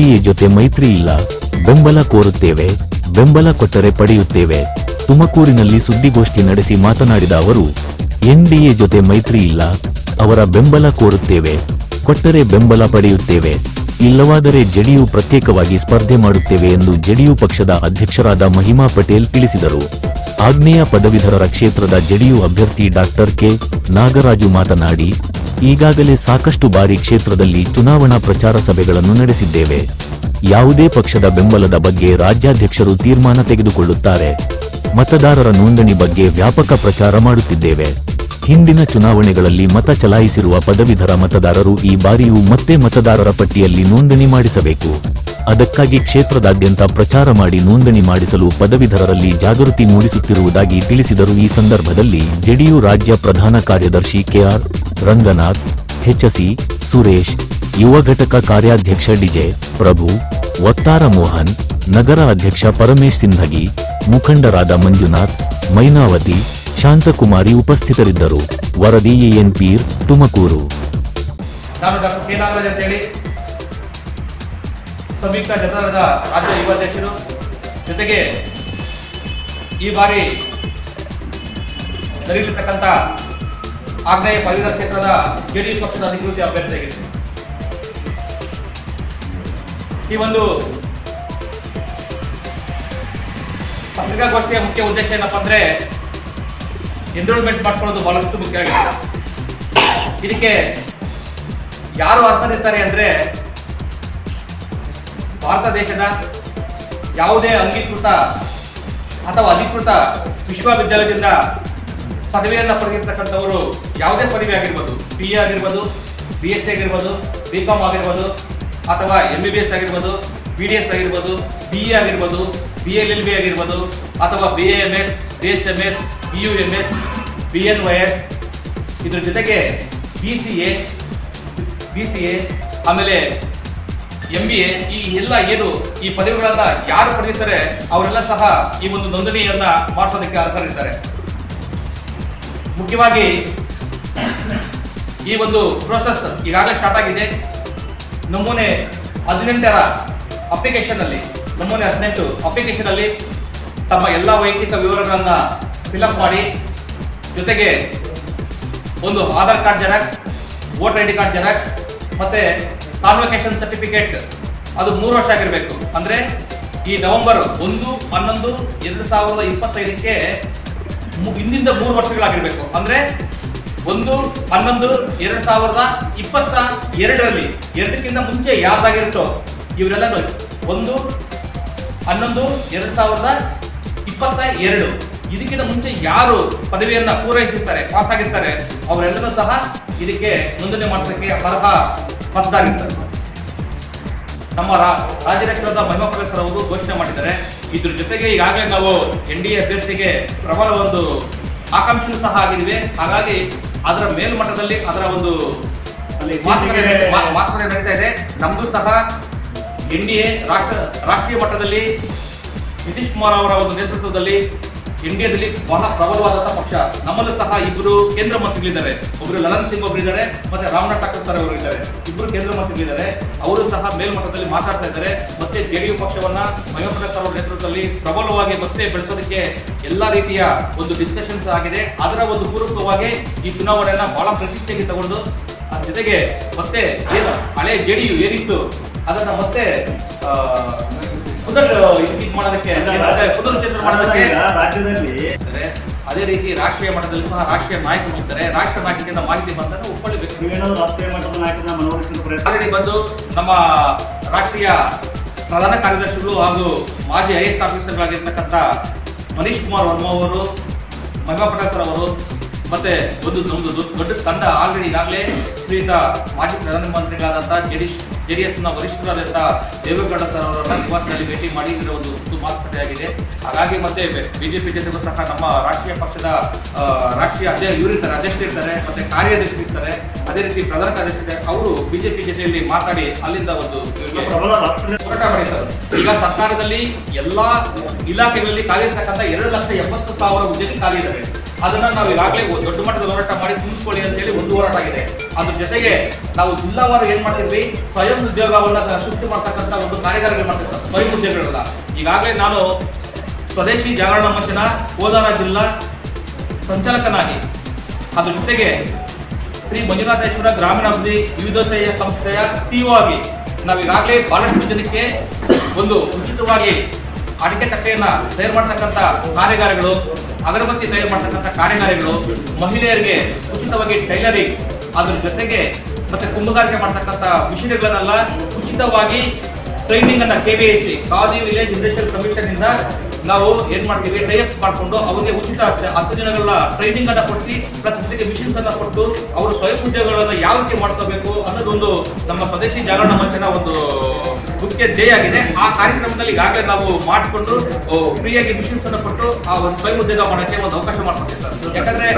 NDA ಜೊತೆ ಮೈತ್ರಿ ಇಲ್ಲ. ಬೆಂಬಲ ಕೋರುತ್ತೇವೆ, ಬೆಂಬಲ ಕೊಟ್ಟರೆ ಪಡೆಯುತ್ತೇವೆ. ತುಮಕೂರಿನಲ್ಲಿ ಸುದ್ದಿಗೋಷ್ಠಿ ನಡೆಸಿ ಮಾತನಾಡಿದ ಅವರು, ಎನ್ಡಿಎ ಜೊತೆ ಮೈತ್ರಿ ಇಲ್ಲ, ಅವರ ಬೆಂಬಲ ಕೋರುತ್ತೇವೆ, ಕೊಟ್ಟರೆ ಬೆಂಬಲ ಪಡೆಯುತ್ತೇವೆ. ಇಲ್ಲವಾದರೆ ಜೆಡಿಯು ಪ್ರತ್ಯೇಕವಾಗಿ ಸ್ಪರ್ಧೆ ಮಾಡುತ್ತೇವೆ ಎಂದು ಜೆಡಿಯು ಪಕ್ಷದ ಅಧ್ಯಕ್ಷರಾದ ಮಹಿಮಾ ಪಟೇಲ್ ತಿಳಿಸಿದರು. ಆಗ್ನೇಯ ಪದವೀಧರರ ಕ್ಷೇತ್ರದ ಜೆಡಿಯು ಅಭ್ಯರ್ಥಿ ಡಾಕ್ಟರ್ ಕೆ ನಾಗರಾಜು ಮಾತನಾಡಿ ಈಗಾಗಲೇ ಸಾಕಷ್ಟು ಬಾರಿ ಕ್ಷೇತ್ರದಲ್ಲಿ ಚುನಾವಣಾ ಪ್ರಚಾರ ಸಭೆಗಳನ್ನು ನಡೆಸಿದ್ದೇವೆ. ಯಾವುದೇ ಪಕ್ಷದ ಬೆಂಬಲದ ಬಗ್ಗೆ ರಾಜ್ಯಾಧ್ಯಕ್ಷರು ತೀರ್ಮಾನ ತೆಗೆದುಕೊಳ್ಳುತ್ತಾರೆ. ಮತದಾರರ ನೋಂದಣಿ ಬಗ್ಗೆ ವ್ಯಾಪಕ ಪ್ರಚಾರ ಮಾಡುತ್ತಿದ್ದೇವೆ. ಹಿಂದಿನ ಚುನಾವಣೆಗಳಲ್ಲಿ ಮತ ಚಲಾಯಿಸಿರುವ ಪದವಿಧರ ಮತದಾರರು ಈ ಬಾರಿಯೂ ಮತ್ತೆ ಮತದಾರರ ಪಟ್ಟಿಯಲ್ಲಿ ನೋಂದಣಿ ಮಾಡಿಸಬೇಕು. ಅದಕ್ಕಾಗಿ ಕ್ಷೇತ್ರದಾದ್ಯಂತ ಪ್ರಚಾರ ಮಾಡಿ ನೋಂದಣಿ ಮಾಡಿಸಲು ಪದವಿಧರರಲ್ಲಿ ಜಾಗೃತಿ ಮೂಡಿಸುತ್ತಿರುವುದಾಗಿ ತಿಳಿಸಿದರು ಈ ಸಂದರ್ಭದಲ್ಲಿ ಜೆಡಿಯು ರಾಜ್ಯ ಪ್ರಧಾನ ಕಾರ್ಯದರ್ಶಿ ಕೆಆರ್ ರಂಗನಾಥ್ ಹೆಚ್ಚಸಿ ಸುರೇಶ್, ಯುವ ಘಟಕ ಕಾರ್ಯಾಧ್ಯಕ್ಷ ಡಿಜೆ ಪ್ರಭು ವತ್ತಾರ ಮೋಹನ್, ನಗರ ಅಧ್ಯಕ್ಷ ಪರಮೇಶ್ ಸಿಂಧಗಿ, ಮುಖಂಡರಾದ ಮಂಜುನಾಥ್, ಮೈನಾವತಿ, ಶಾಂತಕುಮಾರಿ ಉಪಸ್ಥಿತರಿದ್ದರು. ವರದಿ ಎಎನ್ ಪೀರ್, ತುಮಕೂರು. ಜೊತೆಗೆ ಈ ಬಾರಿ ನಡೆಯಲಿರ್ತಕ್ಕಂಥ ಆಗ್ನೇಯ ಪರಿಸರ ಕ್ಷೇತ್ರದ ಜೆಡಿಎಸ್ ಪಕ್ಷದ ಅಧಿಕೃತ ಅಭ್ಯರ್ಥಿಯಾಗಿದೆ ಈ ಒಂದು ಪತ್ರಿಕಾಗೋಷ್ಠಿಯ ಮುಖ್ಯ ಉದ್ದೇಶ ಏನಪ್ಪ ಅಂದ್ರೆ ಎನ್ರೋಲ್ಮೆಂಟ್ ಮಾಡ್ಕೊಳ್ಳೋದು ಬಹಳಷ್ಟು ಮುಖ್ಯ ಆಗಿದೆ. ಇದಕ್ಕೆ ಯಾರು ಅರ್ಹರಿರ್ತಾರೆ ಅಂದ್ರೆ ಭಾರತ ದೇಶದ ಯಾವುದೇ ಅಂಗೀಕೃತ ಅಥವಾ ಅಧಿಕೃತ ವಿಶ್ವವಿದ್ಯಾಲಯದಿಂದ ಪದವಿಯನ್ನು ಪಡೆದಿರ್ತಕ್ಕಂಥವರು ಯಾವುದೇ ಪದವಿ ಆಗಿರ್ಬೋದು ಬಿ ಎ ಆಗಿರ್ಬೋದು ಬಿ ಎಸ್ ಸಿ ಆಗಿರ್ಬೋದು ಬಿ ಕಾಮ್ ಆಗಿರ್ಬೋದು, ಅಥವಾ ಎಂ ಬಿ ಬಿ ಎಸ್ ಆಗಿರ್ಬೋದು ಬಿ ಡಿ ಎಸ್ ಆಗಿರ್ಬೋದು ಬಿ ಎ ಆಗಿರ್ಬೋದು ಬಿ ಎಲ್ ಎಲ್ ಬಿ ಆಗಿರ್ಬೋದು, ಅಥವಾ B A M S B S M S B U M S B N Y S ಇದ್ರ ಜೊತೆಗೆ B C A B C A ಆಮೇಲೆ M B A ಈ ಎಲ್ಲ ಏನು ಈ ಪದವಿಗಳನ್ನು ಯಾರು ಪಡೆಯುತ್ತಾರೆ ಅವರೆಲ್ಲ ಸಹ ಈ ಒಂದು ನೋಂದಣಿಯನ್ನ ಮಾಡಿಸೋದಕ್ಕೆ ಅರ್ಹರಿದ್ದಾರೆ ಮುಖ್ಯವಾಗಿ ಈ ಒಂದು ಪ್ರೋಸೆಸ್ ಈಗಾಗಲೇ ಸ್ಟಾರ್ಟ್ ಆಗಿದೆ. ನಮೂನೆ ಹದಿನೆಂಟರ ಅಪ್ಲಿಕೇಶನಲ್ಲಿ ನಮೂನೆ ಹದಿನೆಂಟು ಅಪ್ಲಿಕೇಶನ್ನಲ್ಲಿ ತಮ್ಮ ಎಲ್ಲ ವೈಯಕ್ತಿಕ ವಿವರಗಳನ್ನು ಫಿಲಪ್ ಮಾಡಿ, ಜೊತೆಗೆ ಒಂದು Aadhaar card xerox, voter I D card xerox, ಮತ್ತು ಕಾನ್ವೊಕೇಶನ್ ಸರ್ಟಿಫಿಕೇಟ್ ಅದು ಮೂರು ವರ್ಷ ಆಗಿರಬೇಕು. ಅಂದರೆ ಈ ನವೆಂಬರ್ ಒಂದು, ಹನ್ನೊಂದು, ಎರಡು ಸಾವಿರದ ಇಪ್ಪತ್ತೈದಕ್ಕೆ ಹಿಂದಿಂದ ಮೂರು ವರ್ಷಗಳಾಗಿರ್ಬೇಕು. ಅಂದ್ರೆ ಒಂದು, ಹನ್ನೊಂದು, ಎರಡ್ ಸಾವಿರದ ಇಪ್ಪತ್ತ ಎರಡರಲ್ಲಿ ಎರಡಕ್ಕಿಂತ ಮುಂಚೆ ಯಾವ್ದಾಗಿರುತ್ತೋ ಇವರೆಲ್ಲರೂ ಒಂದು, ಹನ್ನೊಂದು, ಎರಡ್ ಸಾವಿರದ ಇಪ್ಪತ್ತ ಎರಡು. ಇದಕ್ಕಿಂತ ಮುಂಚೆ ಯಾರು ಪದವಿಯನ್ನ ಪೂರೈಸಿರ್ತಾರೆ ಪಾಸ್ ಆಗಿರ್ತಾರೆ ಅವರೆಲ್ಲರೂ ಸಹ ಇದಕ್ಕೆ ನೋಂದಣಿ ಮಾಡೋದಕ್ಕೆ ಅರ್ಹ ಪದ್ದಾಗಿರ್ತಾರೆ. ನಮ್ಮ ರಾ- ರಾಜ್ಯಾಧ್ಯಕ್ಷರಾದ ಮಹಿಮಾ ಪ್ರಕಾಶ್ ಅವರು ಘೋಷಣೆ ಮಾಡಿದ್ದಾರೆ. ಇದ್ರ ಜೊತೆಗೆ ಈಗಾಗಲೇ ನಾವು ಎನ್ ಡಿ ಎ ಅಭ್ಯರ್ಥಿಗೆ ಪ್ರಬಲ ಒಂದು ಆಕಾಂಕ್ಷೆ ಸಹ ಆಗಿದ್ವಿ. ಹಾಗಾಗಿ ಅದರ ಮೇಲ್ಮಟ್ಟದಲ್ಲಿ ಅದರ ಒಂದು ಮಾತುಕತೆ ನಡೀತಾ ಇದೆ. ನಮ್ಮದು ಸಹ ಎನ್ ಡಿ ಎ ರಾಷ್ಟ್ರ ರಾಷ್ಟ್ರೀಯ ಮಟ್ಟದಲ್ಲಿ ನಿತೀಶ್ ಕುಮಾರ್ ಅವರ ಒಂದು ನೇತೃತ್ವದಲ್ಲಿ ಇಂಡಿಯಾದಲ್ಲಿ ಬಹಳ ಪ್ರಬಲವಾದಂತಹ ಪಕ್ಷ. ನಮ್ಮಲ್ಲೂ ಸಹ ಇಬ್ಬರು ಕೇಂದ್ರ ಮಂತ್ರಿಗಳಿದ್ದಾರೆ. ಒಬ್ಬರು ಲಲನ್ ಸಿಂಗ್ ಒಬ್ರು ಇದ್ದಾರೆ, ಮತ್ತೆ ರಾಮನಾಥ್ ಠಾಕೂರ್ ಸರ್ ಅವರು ಇದ್ದಾರೆ. ಇಬ್ಬರು ಕೇಂದ್ರ ಮಂತ್ರಿಗಳಿದ್ದಾರೆ. ಅವರು ಸಹ ಮೇಲ್ಮಟ್ಟದಲ್ಲಿ ಮಾತಾಡ್ತಾ ಇದ್ದಾರೆ. ಮತ್ತೆ ಜೆಡಿಯು ಪಕ್ಷವನ್ನ ಮಯೋಪ್ರಕಾಶ್ ಅವರ ನೇತೃತ್ವದಲ್ಲಿ ಪ್ರಬಲವಾಗಿ ಮತ್ತೆ ಬೆಳೆಸೋದಕ್ಕೆ ಎಲ್ಲಾ ರೀತಿಯ ಒಂದು ಡಿಸ್ಕಷನ್ಸ್ ಆಗಿದೆ. ಅದರ ಒಂದು ಪೂರ್ವಕವಾಗಿ ಈ ಚುನಾವಣೆಯನ್ನ ಬಹಳ ಪ್ರತಿಷ್ಠೆಗೆ ತಗೊಂಡು ಜೊತೆಗೆ ಮತ್ತೆ ಏನು ಹಳೆ ಜೆಡಿಯು ಏನಿತ್ತು, ಅದನ್ನ ಮತ್ತೆ ಮಾಡೋದಕ್ಕೆ ಪುನರುಚ್ಚೇತನ ಮಾಡೋದಕ್ಕೆ ರಾಜ್ಯದಲ್ಲಿ ಅದೇ ರೀತಿ ರಾಷ್ಟ್ರೀಯ ಮಟ್ಟದಲ್ಲಿ ಸಹ ರಾಷ್ಟ್ರೀಯ ನಾಯಕರು ಇರ್ತಾರೆ. ರಾಷ್ಟ್ರ ನಾಯಕರಿಂದ ಮಾಹಿತಿ ಬಂದಾಗ ಒಪ್ಕೊಳ್ಳಬೇಕು. ನೀವೇನಾದ್ರು ರಾಷ್ಟ್ರೀಯ ಮಟ್ಟದ ನಾಯಕರನ್ನ ಮನವೊಲಿಸಲು ಪ್ರಯತ್ನ ಬಂದು ನಮ್ಮ ರಾಷ್ಟ್ರೀಯ ಪ್ರಧಾನ ಕಾರ್ಯದರ್ಶಿಗಳು ಹಾಗೂ ಮಾಜಿ ಐ ಎಸ್ ಆಫೀಸರ್ಗಳಾಗಿರ್ತಕ್ಕಂಥ ಮನೀಶ್ ಕುಮಾರ್ ವರ್ಮ ಅವರು ಮಹಿಮಾ ಪಟಾಕರ್ ಅವರು ಮತ್ತೆ ಒಂದು ಒಂದು ದೊಡ್ಡ ದೊಡ್ಡ ತಂಡ ಆಲ್ರೆಡಿ ಈಗಾಗಲೇ ಶ್ರೀಯುತ ಮಾಜಿ ಪ್ರಧಾನಮಂತ್ರಿಗಳಾದಂಥ ಜೆಡಿ ಜೆ ಡಿ ಎಸ್ನ ವರಿಷ್ಠರಾದಂಥ ದೇವೇಗೌಡ ಸರ್ ಅವರನ್ನು ನಿವಾಸದಲ್ಲಿ ಭೇಟಿ ಮಾಡಿ. ಇದರ ಒಂದು ಮಾತುಕತೆ ಆಗಿದೆ. ಹಾಗಾಗಿ ಮತ್ತೆ ಬಿಜೆಪಿ ಜೊತೆಗೂ ಸಹ ನಮ್ಮ ರಾಷ್ಟ್ರೀಯ ಪಕ್ಷದ ರಾಷ್ಟ್ರೀಯ ಅಧ್ಯಕ್ಷ ಇವರಿರ್ತಾರೆ ಅಧ್ಯಕ್ಷರು ಇರ್ತಾರೆ, ಮತ್ತೆ ಕಾರ್ಯಾಧ್ಯಕ್ಷರು ಇರ್ತಾರೆ. ಅದೇ ರೀತಿ ಪ್ರಧಾನ ಕಾರ್ಯದರ್ಶಿ ಅವರು ಬಿಜೆಪಿ ಜೊತೆಯಲ್ಲಿ ಮಾತಾಡಿ ಅಲ್ಲಿಂದ ಒಂದು ಹೋರಾಟ ಮಾಡಿದ್ದಾರೆ ಈಗ ಸರ್ಕಾರದಲ್ಲಿ ಎಲ್ಲಾ ಇಲಾಖೆಗಳಲ್ಲಿ ಖಾಲಿ ಇರ್ತಕ್ಕಂಥ ಎರಡು ಲಕ್ಷ ಎಪ್ಪತ್ತು ಸಾವಿರ ಹುದ್ದೆಗೆ ಖಾಲಿ ಇದ್ದಾವೆ ಅದನ್ನ ನಾವು ಈಗಾಗಲೇ ದೊಡ್ಡ ಮಟ್ಟದ ಹೋರಾಟ ಮಾಡಿ ತುಂಬಿಕೊಳ್ಳಿ ಅಂತ ಹೇಳಿ ಒಂದು ಹೋರಾಟ ಆಗಿದೆ. ಅದ್ರ ಜೊತೆಗೆ ನಾವು ಜಿಲ್ಲಾವಾರು ಏನ್ ಮಾಡ್ತಿದ್ವಿ? ಸ್ವಯಂ ಉದ್ಯೋಗವನ್ನ ಸೃಷ್ಟಿ ಮಾಡ್ತಕ್ಕಂಥ ಒಂದು ಕಾರ್ಯಗಾರಗಳು ಮಾಡ್ತಿರ್ತಾರೆ ಸ್ವಯಂ ಉದ್ಯೋಗಗಳನ್ನ. ಈಗಾಗಲೇ ನಾನು ಸ್ವದೇಶಿ ಜಾಗರಣ ಮಂಚನ ಕೋಲಾರ ಜಿಲ್ಲಾ ಸಂಚಾಲಕನಾಗಿ. ಅದ್ರ ಜೊತೆಗೆ ಶ್ರೀ ಮಂಜುನಾಥೇಶ್ವರ ಗ್ರಾಮೀಣಾಭಿವೃದ್ಧಿ ವಿವಿಧತೆಯ ಸಂಸ್ಥೆಯ ಸಿಇಒ ಆಗಿ ನಾವೀಗಾಗಲೇ ಬಹಳಷ್ಟು ಜನಕ್ಕೆ ಒಂದು ಉಚಿತವಾಗಿ ಅಡಿಕೆ ತಟ್ಟೆಯನ್ನು ತಯಾರು ಮಾಡ್ತಕ್ಕಂಥ ಕಾರ್ಯಗಾರಗಳು ಅಗರಬತ್ತಿ ತಯಾರು ಮಾಡ್ತಕ್ಕಂಥ ಕಾರ್ಯಗಾರಗಳು ಮಹಿಳೆಯರಿಗೆ ಉಚಿತವಾಗಿ ಟೈಲರಿಂಗ್, ಅದ್ರ ಜೊತೆಗೆ ಮತ್ತೆ ಕುಂಭಗಾರಿಕೆ ಮಾಡ್ತಕ್ಕಂಥ ಮಿಷಿನ್ಗಳನ್ನೆಲ್ಲ ಉಚಿತವಾಗಿ ಟ್ರೈನಿಂಗ್ ಅನ್ನ KVAC Khadi village industrial commission ಇಂದ ನಾವು ಏನ್ ಮಾಡ್ತೀವಿ ಟೈಅಪ್ ಮಾಡ್ಕೊಂಡು ಅವರಿಗೆ ಉಚಿತ ಹತ್ತು- ದಿನಗಳ ಟ್ರೈನಿಂಗ್ ಅನ್ನ ಪ್ರತಿದಿಗೆ ಮಿಷಿನ್ಸ್ ಮಿಷನ್ಸ್ ಅನ್ನ ಕೊಟ್ಟು ಅವರು ಸ್ವಯಂ ಉದ್ಯೋಗಗಳನ್ನ ಯಾವ ರೀತಿ ಮಾಡ್ಕೋಬೇಕು ಅನ್ನೋದೊಂದು ನಮ್ಮ ಸ್ವದೇಶಿ ಜಾಗರಣ ಮಂಚನ ಒಂದು ಮುಖ್ಯ ಧ್ಯೇಯ ಆಗಿದೆ. ಆ ಕಾರ್ಯಕ್ರಮದಲ್ಲಿ ಈಗಾಗಲೇ ನಾವು ಮಾಡಿಕೊಂಡು ಫ್ರೀಯಾಗಿ ಮಿಷನ್ಸ್ ಅನ್ನು ಕೊಟ್ಟು ಆ ಒಂದು ಸ್ವಯಂ ಉದ್ಯೋಗ ಮಾಡೋಕ್ಕೆ ಒಂದು ಅವಕಾಶ ಮಾಡಿಕೊಟ್ಟಿದ್ದಾರೆ. ಯಾಕಂದ್ರೆ